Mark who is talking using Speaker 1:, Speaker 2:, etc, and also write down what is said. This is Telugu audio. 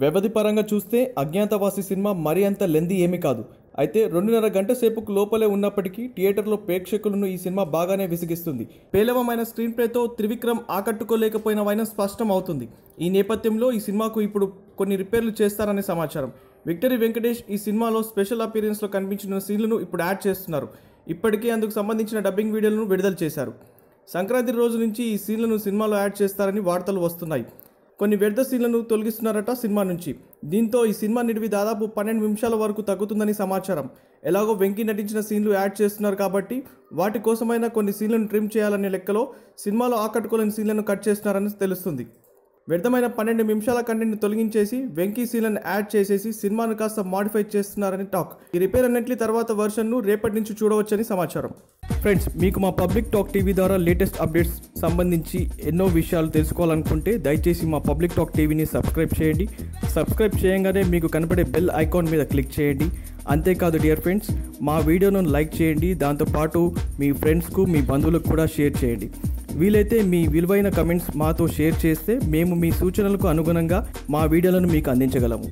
Speaker 1: వ్యవధి పరంగా చూస్తే అజ్ఞాతవాసి సినిమా మరీ అంత లెంది ఏమీ కాదు. అయితే రెండున్నర గంట సేపుకు లోపలే ఉన్నప్పటికీ థియేటర్లో ప్రేక్షకులను ఈ సినిమా బాగానే విసిగిస్తుంది. పేలవమైన స్క్రీన్ ప్లేతో త్రివిక్రమ్ ఆకట్టుకోలేకపోయినవైన స్పష్టం అవుతుంది ఈ నేపథ్యంలో ఈ సినిమాకు ఇప్పుడు కొన్ని రిపేర్లు చేస్తారనే సమాచారం. విక్టరీ వెంకటేష్ ఈ సినిమాలో స్పెషల్ అపీరియన్స్లో కనిపించిన సీన్లను ఇప్పుడు యాడ్ చేస్తున్నారు. ఇప్పటికే అందుకు సంబంధించిన డబ్బింగ్ వీడియోలను విడుదల చేశారు. సంక్రాంతి రోజు నుంచి ఈ సీన్లను సినిమాలో యాడ్ చేస్తారని వార్తలు వస్తున్నాయి. కొన్ని వ్యర్థ సీన్లను తొలగిస్తున్నారట సినిమా నుంచి. దీంతో ఈ సినిమా నిడివి దాదాపు పన్నెండు నిమిషాల వరకు తగ్గుతుందని సమాచారం. ఎలాగో వెంకీ నటించిన సీన్లు యాడ్ చేస్తున్నారు కాబట్టి వాటి కోసమైనా కొన్ని సీన్లను ట్రిమ్ చేయాలనే లెక్కలో సినిమాలో ఆకట్టుకోలేని సీన్లను కట్ చేస్తున్నారని తెలుస్తుంది. వ్యర్థమైన పన్నెండు నిమిషాల కంటెంట్ని తొలగించేసి వెంకీ సీన్లను యాడ్ చేసేసి సినిమాను కాస్త మాడిఫై చేస్తున్నారని టాక్. ఈ రిపేర్ అన్నింటి తర్వాత వర్షన్ను రేపటి నుంచి చూడవచ్చని సమాచారం. ఫ్రెండ్స్ మీకు మా పబ్లిక్ టాక్ టీవీ ద్వారా లేటెస్ట్ అప్డేట్స్ సంబంధించి ఎన్నో విషయాలు తెలుసుకోవాలనుకుంటే దయచేసి మా పబ్లిక్ టాక్ టీవీని సబ్స్క్రైబ్ చేయండి. సబ్స్క్రైబ్ చేయగానే మీకు కనపడే బెల్ ఐకాన్ మీద క్లిక్ చేయండి. అంతేకాదు డియర్ ఫ్రెండ్స్ మా వీడియోను లైక్ చేయండి. దాంతోపాటు మీ ఫ్రెండ్స్కు మీ బంధువులకు కూడా షేర్ చేయండి. వీలైతే మీ విలువైన కమెంట్స్ మాతో షేర్ చేస్తే మేము మీ సూచనలకు అనుగుణంగా మా వీడియోలను మీకు అందించగలము.